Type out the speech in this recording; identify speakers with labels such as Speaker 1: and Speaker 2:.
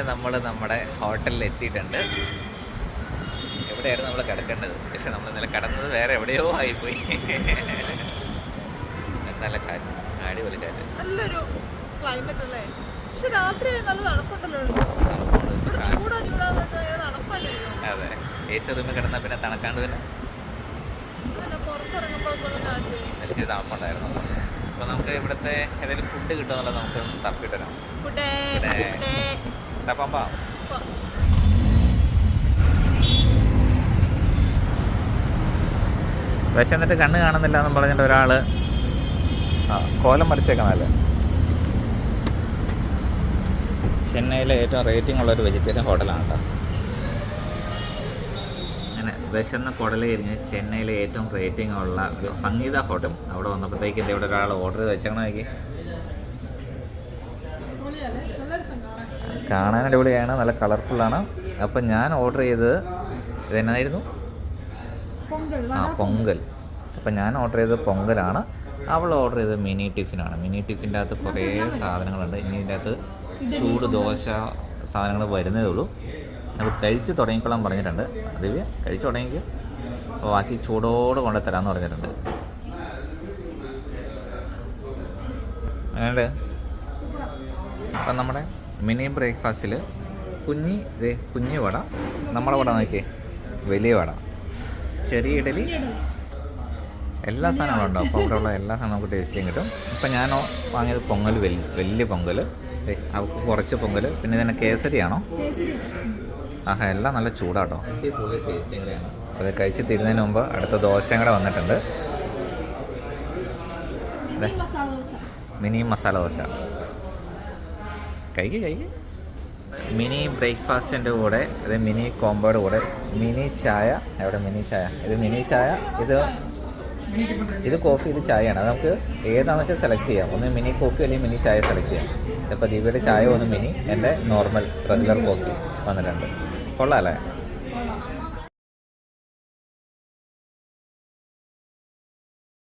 Speaker 1: നമ്മൾ നമ്മുടെ ഹോട്ടലിൽ എത്തിയിട്ടുണ്ട്. എവിടെയായിരുന്നു നമ്മൾ കിടക്കേണ്ടത്? പക്ഷെ നമ്മൾ ഇന്നലെ കിടന്നത് വേറെ എവിടെയോ ആയിപ്പോയി. നല്ല കാറ്റ്. അടിപൊളി കാറ്റ്.
Speaker 2: നല്ലൊരു ക്ലൈമറ്റ് അല്ലേ? പക്ഷെ രാത്രി നല്ല തണുപ്പുണ്ടല്ലോ. ചൂടാ ചൂടാ
Speaker 1: അതെ. എ സി റൂമിൽ കിടന്നാൽ പിന്നെ തണുക്കാണ്ട്
Speaker 2: കാറ്റ്.
Speaker 1: വലിയ തണുപ്പുണ്ടായിരുന്നു അപ്പോൾ നമുക്ക് ഇവിടുത്തെ ഏതെങ്കിലും ഫുഡ് കിട്ടുമെന്നുള്ളത് നമുക്ക് തപ്പിട്ടു
Speaker 2: ഫുഡേ
Speaker 1: ഫുഡേ തപ്പാമ്പാ വിശന്നിട്ട് കണ്ണ് കാണുന്നില്ല എന്നും പറഞ്ഞിട്ട് ഒരാൾ ആ കോലം മറിച്ചേക്കണല്ലേ ചെന്നൈയിലെ ഏറ്റവും റേറ്റിംഗ് ഉള്ള ഒരു വെജിറ്റേറിയൻ ഹോട്ടലാണ് കേട്ടോ. അങ്ങനെ വിശന്ന കുടലി കഴിഞ്ഞ് ചെന്നൈയിലെ ഏറ്റവും റേറ്റിംഗ് ഉള്ള സംഗീത ഹോട്ടൽ അവിടെ വന്നപ്പോഴത്തേക്ക് ഇവിടെ ഒരാൾ ഓർഡർ ചെയ്ത് വെച്ചേക്കണ കാണാൻ അടിപൊളിയാണ് നല്ല കളർഫുള്ളാണ് അപ്പം ഞാൻ ഓർഡർ ചെയ്തത് ഇതെന്നായിരുന്നു? ആ പൊങ്കൽ. അപ്പം ഞാൻ ഓർഡർ ചെയ്തത് പൊങ്കലാണ്. അവൾ ഓർഡർ ചെയ്തത് മിനി ടിഫിനാണ് മിനി ടിഫിന്റെ അകത്ത് കുറേ സാധനങ്ങളുണ്ട്. ഇനി ഇതിന്റെ അകത്ത് ചൂട് ദോശ സാധനങ്ങൾ വരുന്നതേ ഉള്ളൂ. അപ്പോൾ കഴിച്ച് തുടങ്ങിക്കൊള്ളാൻ പറഞ്ഞിട്ടുണ്ട്. ദിവ്യ കഴിച്ച് തുടങ്ങിക്ക്. അപ്പോൾ ബാക്കി ചൂടോട് കൊണ്ട് തരാമെന്ന് പറഞ്ഞിട്ടുണ്ട്. അങ്ങനെയുണ്ട് അപ്പം നമ്മുടെ മിനി ബ്രേക്ക്ഫാസ്റ്റിൽ കുഞ്ഞി ദേ കുഞ്ഞി വട. നമ്മുടെ വട നോക്കിയേ. വലിയ വട. ചെറിയ ഇഡലി. എല്ലാ സാധനങ്ങളും ഉണ്ടോ? അപ്പോൾ അവിടെ ഉള്ള എല്ലാ സാധനവും നമുക്ക് ടേസ്റ്റ് ചെയ്യാൻ കിട്ടും. ഇപ്പം ഞാൻ വാങ്ങിയത് പൊങ്കൽ വലിയ വലിയ പൊങ്കൽ ദേ, അവൾക്ക് കുറച്ച് പൊങ്കൽ പിന്നെ ഇതിനെ കേസരിയാണോ? ആഹാ എല്ലാം നല്ല ചൂടാട്ടോ. അടിപൊളി ടേസ്റ്റും കൂടെയാണ് അത് കഴിച്ച് തീരുന്നതിന് മുമ്പ് അടുത്ത ദോശയും കൂടെ വന്നിട്ടുണ്ട്.
Speaker 2: മിനി മസാല ദോശ.
Speaker 1: കഴിക്കുക കഴിക്ക് കഴിക്ക് മിനി ബ്രേക്ക്ഫാസ്റ്റിന്റെ കൂടെ അത് മിനി കോമ്പോയുടെ കൂടെ മിനി ചായ എവിടെ മിനി ചായ? ഇത് മിനി ചായ ഇത് ഇത് കോഫി ഇത് ചായയാണ്. അത് നമുക്ക് ഏതാണെന്ന് വെച്ചാൽ സെലക്ട് ചെയ്യാം. ഒന്ന് മിനി കോഫി അല്ലെങ്കിൽ മിനി ചായ സെലക്ട് ചെയ്യാം. ഇപ്പോൾ ദിവ്യയുടെ ചായ ഒന്ന് മിനി എന്റെ നോർമൽ റെഗുലർ കോഫി വന്നിട്ടുണ്ട്. കൊള്ളാം അല്ലേ?
Speaker 2: കൊള്ളാം